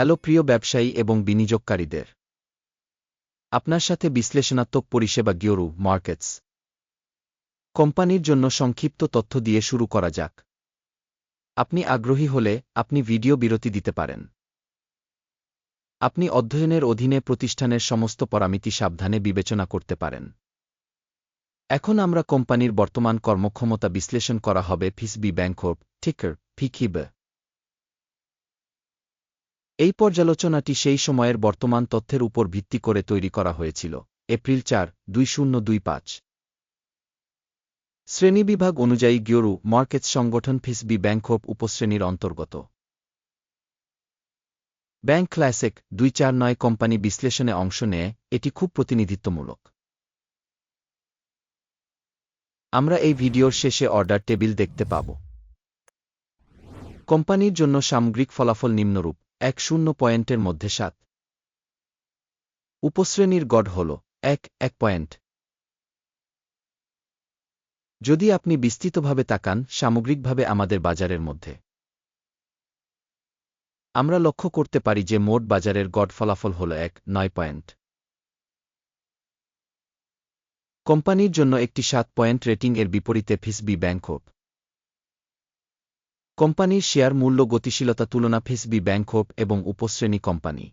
Hello প্রিয় ব্যবসায়ী এবং বিনিয়োগকারীদের। আপনার সাথে বিশ্লেষণাত্মক পরিষেবা গিওরু, মার্কেটস। কোম্পানির জন্য সংক্ষিপ্ত তথ্য দিয়ে শুরু করা যাক। আপনি আগ্রহী হলে আপনি ভিডিও বিরতি দিতে পারেন। আপনি অধ্যয়নের অধীনে প্রতিষ্ঠানের সমস্ত পরামিতি সাবধানে বিবেচনা করতে পারেন। এখন আমরা কোম্পানির বর্তমান কর্মক্ষমতা বিশ্লেষণ করা হবে ফিসবি ব্যাংকোপ ঠিকার ফিকিবে। এই পর্যালোচনাটি সেই সময়ের বর্তমান তথ্যের উপর ভিত্তি করে তৈরি করা হয়েছিল, এপ্রিল চার, দুই শূন্য দুই পাঁচ। শ্রেণীবিভাগ অনুযায়ী গিওরু মার্কেটস সংগঠন ফিসবি ব্যাংকোপ উপশ্রেণীর অন্তর্গত। ব্যাংক ক্লাসেক দুই চার নয় কোম্পানি বিশ্লেষণে অংশ নেয়, এটি খুব প্রতিনিধিত্বমূলক। আমরা এই ভিডিওর শেষে অর্ডার টেবিল দেখতে পাব। কোম্পানির জন্য সামগ্রিক ফলাফল নিম্নরূপ। এক শূন্য পয়েন্টের মধ্যে সাত। উপশ্রেণীর গড় হল এক এক পয়েন্ট। যদি আপনি বিস্তৃতভাবে তাকান, সামগ্রিকভাবে আমাদের বাজারের মধ্যে। আমরা লক্ষ্য করতে পারি যে মোট বাজারের গড় ফলাফল হল এক, নয় পয়েন্ট। কোম্পানির জন্য একটি সাত পয়েন্ট রেটিং এর বিপরীতে ফিসবি ব্যাংকোপ কোম্পানির শেয়ার মূল্য গতিশীলতা তুলনা ফিসবি ব্যাংকোপ এবং উপশ্রেণী কোম্পানি।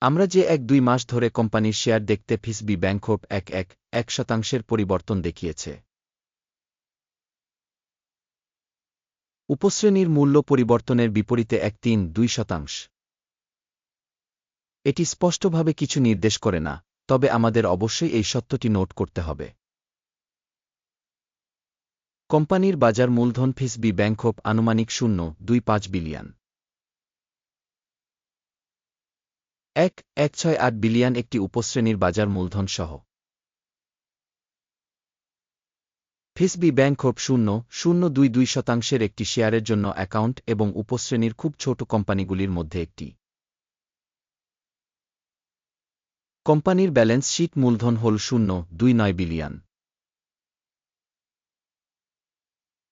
আমরা যে এক দুই মাস ধরে কোম্পানির শেয়ার দেখতে ফিসবি ব্যাংকোপ এক এক এক শতাংশের পরিবর্তন দেখিয়েছে। উপশ্রেণীর মূল্য পরিবর্তনের বিপরীতে এক তিন, দুই শতাংশ। এটি স্পষ্টভাবে কিছু নির্দেশ করে না, তবে আমাদের অবশ্যই এই সত্যটি নোট করতে হবে। কোম্পানির বাজার মূলধন ফিস ফিসবি ব্যাংকোপ আনুমানিক শূন্য, দুই পাঁচ বিলিয়ন। এক এক ছয় আট বিলিয়ন একটি উপশ্রেণীর বাজার মূলধন সহ। ফিসবি ব্যাংকোপ শূন্য শূন্য দুই দুই শতাংশের একটি শেয়ারের জন্য অ্যাকাউন্ট এবং উপশ্রেণীর খুব ছোট কোম্পানিগুলির মধ্যে একটি। কোম্পানির ব্যালেন্স শীট মূলধন হল শূন্য, দুই নয় বিলিয়ন।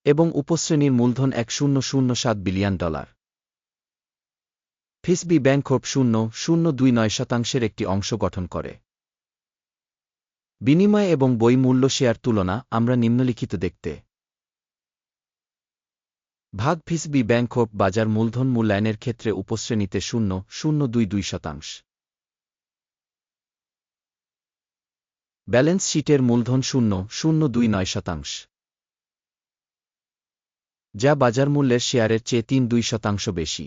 এবং উপশ্রেণীর মূলধন এক শূন্য শূন্য সাত বিলিয়ন ডলার। ফিসবি ব্যাংকোপ শূন্য শূন্য দুই নয় শতাংশের একটি অংশ গঠন করে। বিনিময় এবং বই মূল্য শেয়ার তুলনা আমরা নিম্নলিখিত দেখতে। ভাগ ফিসবি ব্যাংকোপ বাজার মূলধন মূল্যায়নের ক্ষেত্রে উপশ্রেণীতে শূন্য শূন্য দুই দুই শতাংশ। ব্যালেন্স শিটের মূলধন শূন্য শূন্য দুই নয় শতাংশ। যা বাজার মূল্যের শেয়ারের চেয়ে তিন দুই শতাংশ বেশি।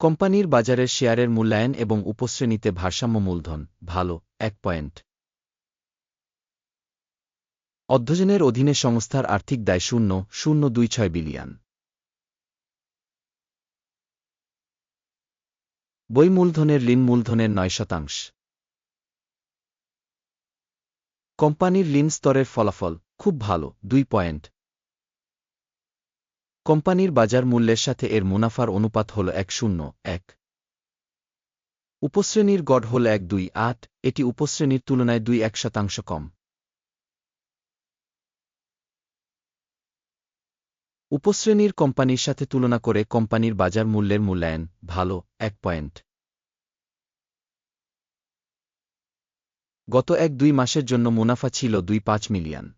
কোম্পানির বাজারের শেয়ারের মূল্যায়ন এবং উপশ্রেণীতে ভারসাম্য মূলধন, ভালো, এক পয়েন্ট। অধ্যয়নের অধীনে সংস্থার আর্থিক দায় শূন্য শূন্য দুই ছয় বিলিয়ন। বই মূলধনের ঋণ মূলধনের নয় শতাংশ। কোম্পানির ঋণ স্তরের ফলাফল, খুব ভালো, দুই পয়েন্ট। কোম্পানির বাজার মূল্যের সাথে এর মুনাফার অনুপাত হল এক শূন্য, এক। উপশ্রেণীর গড় হল এক দুই আট, এটি উপশ্রেণীর তুলনায় দুই এক শতাংশ কম। উপশ্রেণীর কোম্পানির সাথে তুলনা করে কোম্পানির বাজার মূল্যের মূল্যায়ন ভালো, এক পয়েন্ট। গত এক দুই মাসের জন্য মুনাফা ছিল দুই পাঁচ মিলিয়ন।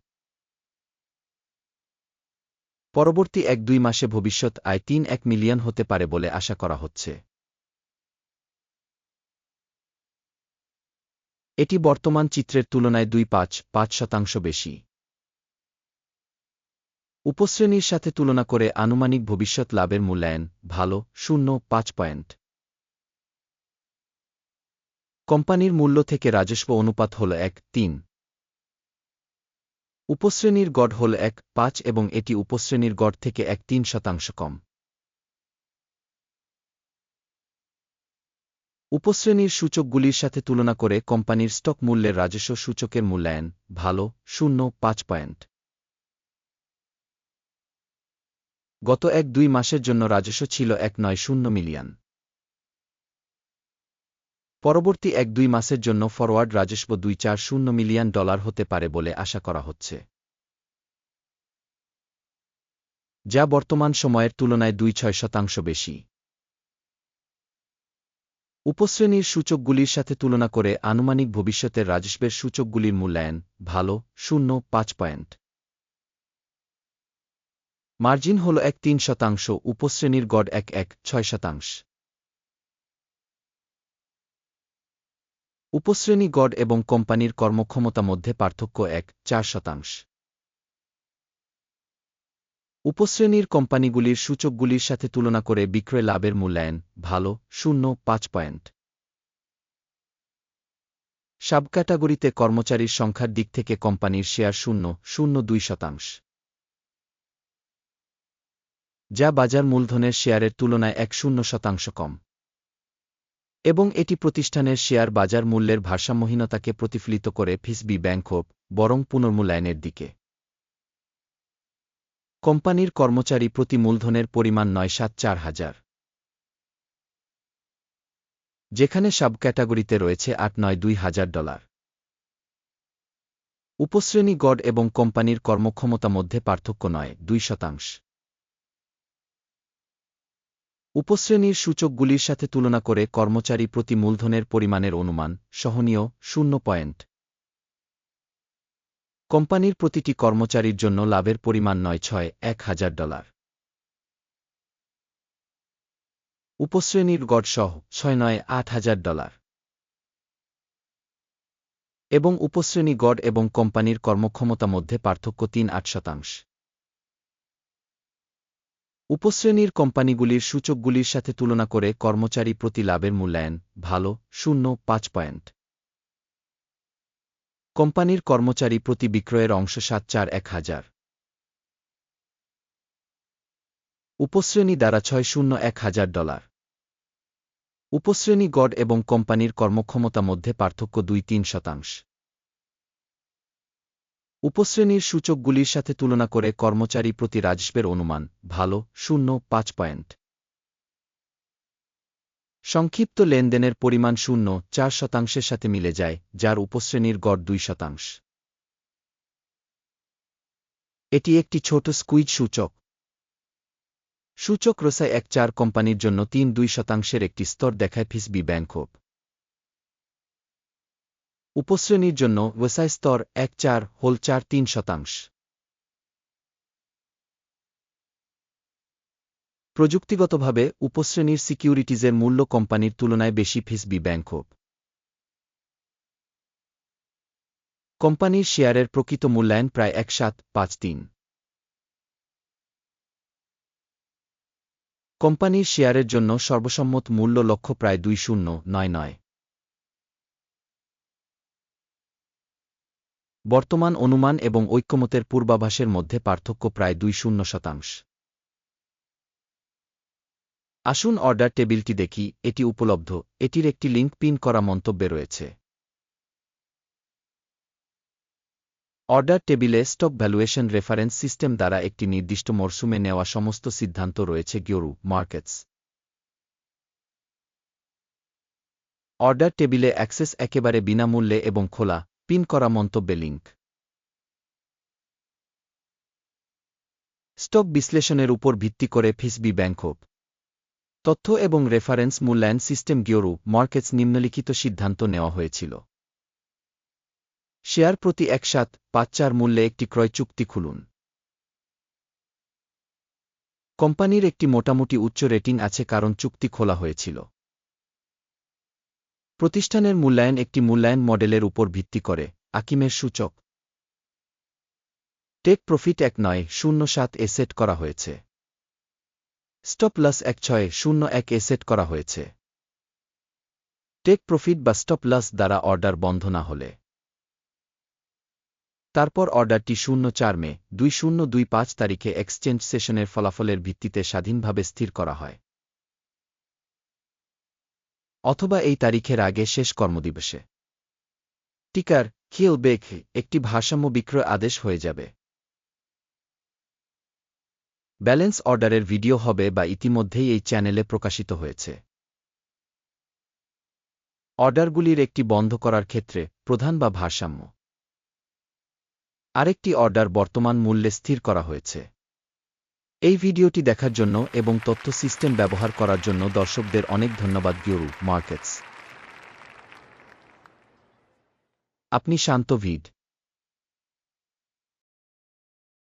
পরবর্তী এক দুই মাসে ভবিষ্যৎ আয় তিন এক মিলিয়ন হতে পারে বলে আশা করা হচ্ছে। এটি বর্তমান চিত্রের তুলনায় দুই পাঁচ পাঁচ শতাংশ বেশি। উপশ্রেণীর সাথে তুলনা করে আনুমানিক ভবিষ্যৎ লাভের মূল্যায়ন ভালো, শূন্য, পাঁচ পয়েন্ট। কোম্পানির মূল্য থেকে রাজস্ব অনুপাত হল এক, তিন। উপশ্রেণীর গড় হল এক, পাঁচ এবং এটি উপশ্রেণীর গড় থেকে এক তিন শতাংশ কম। উপশ্রেণীর সূচকগুলির সাথে তুলনা করে কোম্পানির স্টক মূল্যের রাজস্ব সূচকের মূল্যায়ন, ভালো, শূন্য, পাঁচ পয়েন্ট। গত এক দুই মাসের জন্য রাজস্ব ছিল এক নয় শূন্য মিলিয়ন। পরবর্তী এক দুই মাসের জন্য ফরওয়ার্ড রাজস্ব দুই চার শূন্য মিলিয়ন ডলার হতে পারে বলে আশা করা হচ্ছে। যা বর্তমান সময়ের তুলনায় দুই ছয় শতাংশ বেশি। উপশ্রেণীর সূচকগুলির সাথে তুলনা করে আনুমানিক ভবিষ্যতের রাজস্বের সূচকগুলির মূল্যায়ন ভালো, শূন্য, পাঁচ পয়েন্ট। মার্জিন হল এক তিন শতাংশ, উপশ্রেণীর গড় এক এক, ছয় শতাংশ। উপশ্রেণী গড় এবং কোম্পানির কর্মক্ষমতা মধ্যে পার্থক্য এক, চার শতাংশ। উপশ্রেণীর কোম্পানিগুলির সূচকগুলির সাথে তুলনা করে বিক্রয় লাভের মূল্যায়ন ভালো, শূন্য, পাঁচ পয়েন্ট। সাব ক্যাটাগরিতে কর্মচারীর সংখ্যার দিক থেকে কোম্পানির শেয়ার শূন্য শূন্য দুই শতাংশ। যা বাজার মূলধনের শেয়ারের তুলনায় এক শূন্য শতাংশ কম। এবং এটি প্রতিষ্ঠানের শেয়ার বাজার মূল্যের ভারসাম্যহীনতাকে প্রতিফলিত করে ফিসবি ব্যাংক হোপ বরং পুনর্মূল্যায়নের দিকে। কোম্পানির কর্মচারী প্রতি মূলধনের পরিমাণ নয়, সাত, চার হাজার। যেখানে সাব ক্যাটাগরিতে রয়েছে আট, নয়, দুই হাজার ডলার। উপশ্রেণী গড় এবং কোম্পানির কর্মক্ষমতা মধ্যে পার্থক্য নয়, দুই শতাংশ। উপশ্রেণীর সূচকগুলির সাথে তুলনা করে কর্মচারী প্রতি মূলধনের পরিমাণের অনুমান, সহনীয়, শূন্য পয়েন্ট। কোম্পানির প্রতিটি কর্মচারীর জন্য লাভের পরিমাণ নয়, ছয়, এক হাজার ডলার। উপশ্রেণীর গড় সহ, ছয়, নয়, আট হাজার ডলার। এবং উপশ্রেণী গড় এবং কোম্পানির কর্মক্ষমতা মধ্যে পার্থক্য তিন, আট শতাংশ। উপশ্রেণীর কোম্পানিগুলির সূচকগুলির সাথে তুলনা করে কর্মচারী প্রতি লাভের মূল্যায়ন ভালো, শূন্য, পাঁচ পয়েন্ট। কোম্পানির কর্মচারী প্রতি বিক্রয়ের অংশ সাত, চার, এক হাজার। উপশ্রেণী দ্বারা ছয়, শূন্য, এক হাজার ডলার। উপশ্রেণী গড় এবং কোম্পানির কর্মক্ষমতা মধ্যে পার্থক্য দুই, তিন শতাংশ। উপশ্রেণীর সূচকগুলির সাথে তুলনা করে কর্মচারী প্রতি রাজস্বের অনুমান, ভালো, শূন্য, পাঁচ পয়েন্ট। সংক্ষিপ্ত লেনদেনের পরিমাণ শূন্য, চার শতাংশের সাথে মিলে যায়, যার উপশ্রেণীর গড় দুই শতাংশ। এটি একটি ছোট স্কুইজ সূচক। সূচক রসায় এক চার কোম্পানির জন্য তিন দুই শতাংশের একটি স্তর দেখায় ফিসবি ব্যাংক হোপ। উপশ্রেণীর জন্য ওয়েসাই স্তর এক চার, হোল চার, তিন শতাংশ। প্রযুক্তিগতভাবে উপশ্রেণীর সিকিউরিটিজের মূল্য কোম্পানির তুলনায় বেশি ফিসবি ব্যাংক কোম্পানির শেয়ারের প্রকৃত মূল্যায়ন প্রায় এক সাত, পাঁচ তিন। কোম্পানির শেয়ারের জন্য সর্বসম্মত মূল্য লক্ষ্য প্রায় দুই শূন্য, নয় নয়। বর্তমান অনুমান এবং ঐক্যমতের পূর্বাভাসের মধ্যে পার্থক্য প্রায় দুই শূন্য শতাংশ। আসুন অর্ডার টেবিলটি দেখি, এটি উপলব্ধ, এটির একটি লিঙ্ক পিন করা মন্তব্যে রয়েছে। অর্ডার টেবিলে স্টক ভ্যালুয়েশন রেফারেন্স সিস্টেম দ্বারা একটি নির্দিষ্ট মরশুমে নেওয়া সমস্ত সিদ্ধান্ত রয়েছে গিওরু মার্কেটস। অর্ডার টেবিলে অ্যাক্সেস একেবারে বিনামূল্যে এবং খোলা। পিন করা মন্তব্যে লিঙ্ক স্টক বিশ্লেষণের উপর ভিত্তি করে ফিসবি ব্যাংক তথ্য এবং রেফারেন্স মূল্যায়ন সিস্টেম গিওরু মার্কেটস নিম্নলিখিত সিদ্ধান্ত নেওয়া হয়েছিল। শেয়ার প্রতি একসাথ পাঁচ চার মূল্যে একটি ক্রয় চুক্তি খুলুন। কোম্পানির একটি মোটামুটি উচ্চ রেটিং আছে কারণ চুক্তি খোলা হয়েছিল। প্রতিষ্ঠানের মূল্যায়ন একটি মূল্যায়ন মডেলের উপর ভিত্তি করে, আকিমের সূচক। টেক প্রফিট এক নয়, শূন্য সাত এ সেট করা হয়েছে। স্টপ লস এক ছয়, শূন্য এক এ সেট করা হয়েছে। টেক প্রফিট বা স্টপ লস দ্বারা অর্ডার বন্ধ না হলে। তারপর অর্ডারটি শূন্য চার মে, দুই শূন্য দুই পাঁচ তারিখে এক্সচেঞ্জ সেশনের ফলাফলের ভিত্তিতে স্বাধীনভাবে স্থির করা হয়। অথবা এই তারিখের আগে শেষ কর্মদিবসে। টিকার খিল বেক একটি ভারসাম্য বিক্রয় আদেশ হয়ে যাবে। ব্যালেন্স অর্ডারের ভিডিও হবে বা ইতিমধ্যেই এই চ্যানেলে প্রকাশিত হয়েছে। অর্ডারগুলির একটি বন্ধ করার ক্ষেত্রে প্রধান বা ভারসাম্য। আরেকটি অর্ডার বর্তমান মূল্যে স্থির করা হয়েছে। এই ভিডিওটি দেখার জন্য এবং তথ্য সিস্টেম ব্যবহার করার জন্য দর্শকদের অনেক ধন্যবাদ গিয়রু মার্কেটস আপনি শান্ত ভিড।